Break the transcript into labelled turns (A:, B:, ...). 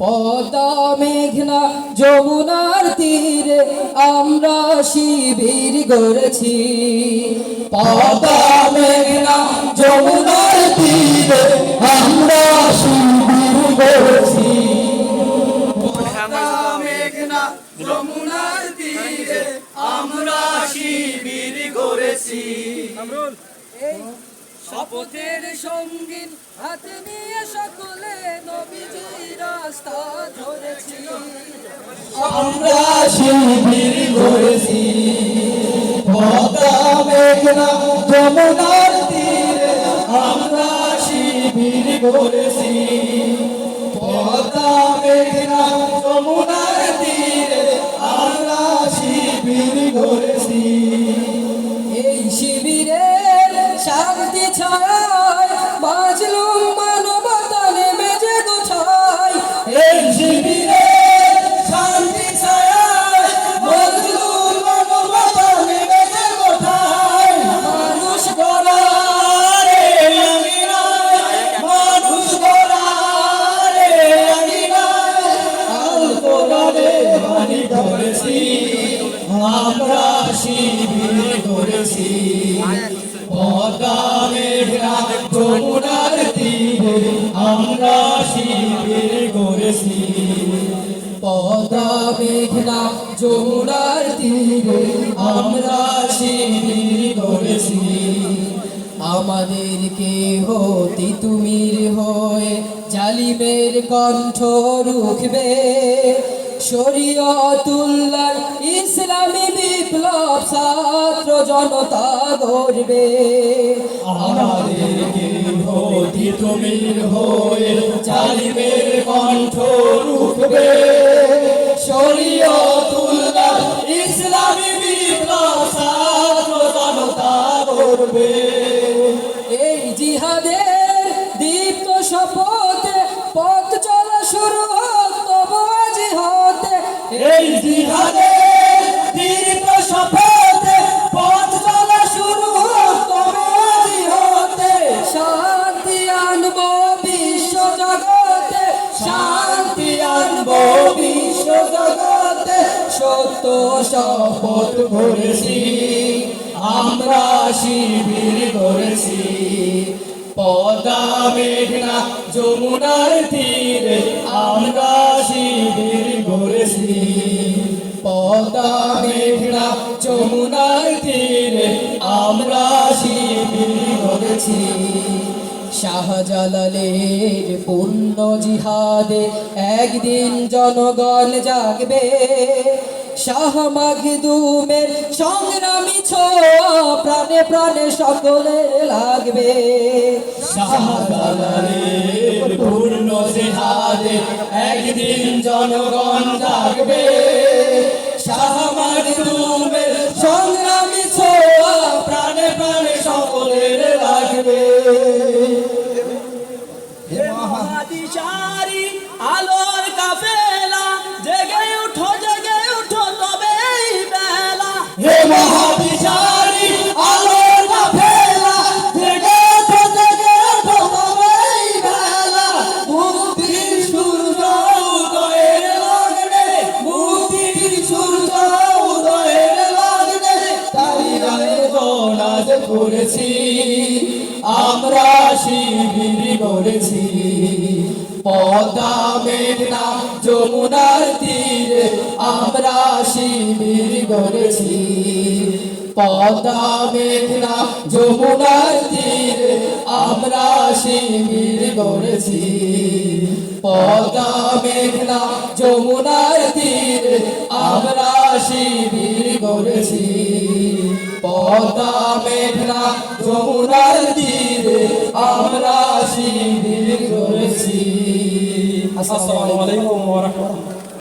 A: পদ্মা মেঘনা যমুনার তীরে আমরা শিবির গড়েছি। পদা মেঘনা যমুনার তীরে আমরা শিবির গড়েছি।
B: মেঘনা যমুনার তীরে আমরা শিবির গড়েছি।
A: শপথের সঙ্গীন হাতে নিয়ে সকলে নবীজি রাস্তা ধরেছি। আমরা শিবির করেছি মেঘনা যমুনার তীরে আমরা শিবির গড়েছি। কোরআনে বাণী ধরেছি আমরা শিবির করেছি যমুনার তীরে আমরা শিবির করেছি। পদ্মা মেঘনা যমুনার তীরে আমরা শিবির করেছি। আমাদেরকে হতি তুমির হয়ে জালিমের কণ্ঠ রুখবে। শরীয়তুল্লাহ ইসলামী বিপ্লব ছাত্র জনতা গড়বে।
B: আমাদেরকে হয়ে জালিমের কণ্ঠ শরীয়তুল্লাহ ইসলামী বিপ্লব ছাত্র জনতা করবে
A: এই জিহাদের সত্য
B: শপথ করেছি, আমরা শিবির করেছি। পদা মেঘনা যমুনার তীরে আমরা শিবির করেছি। পদা মেঘনা
A: শাহজালালের পুণ্য জিহাদে একদিন জনগণ জাগবে। শাহ মাগদুমের সংগ্রামী ছোঁয়া প্রাণে প্রাণে সকলের লাগবে।
B: শাহজালালের পূর্ণ জেহাদে একদিন জনগণ জাগবে। শাহ মাকদুমের
A: সংগ্রামী ছোঁয়া
B: প্রাণে প্রাণে সকলের লাগবে। করেছি, আমরা শিবির করেছি। পদ্মা মেঘনা যমুনার তীরে আমরা শিবির করেছি। পদ্মা মেঘনা যমুনার তীরে আমরা শিবির করেছি। পদ্মা মেঘনা যমুনার তীরে আমরা শিবির করেছি। পদ্মা মেঘনা যমুনার তীরে আমরা শিবির করেছি।
C: আসসালামু আলাইকুম ওয়া রাহমাতুল্লাহ।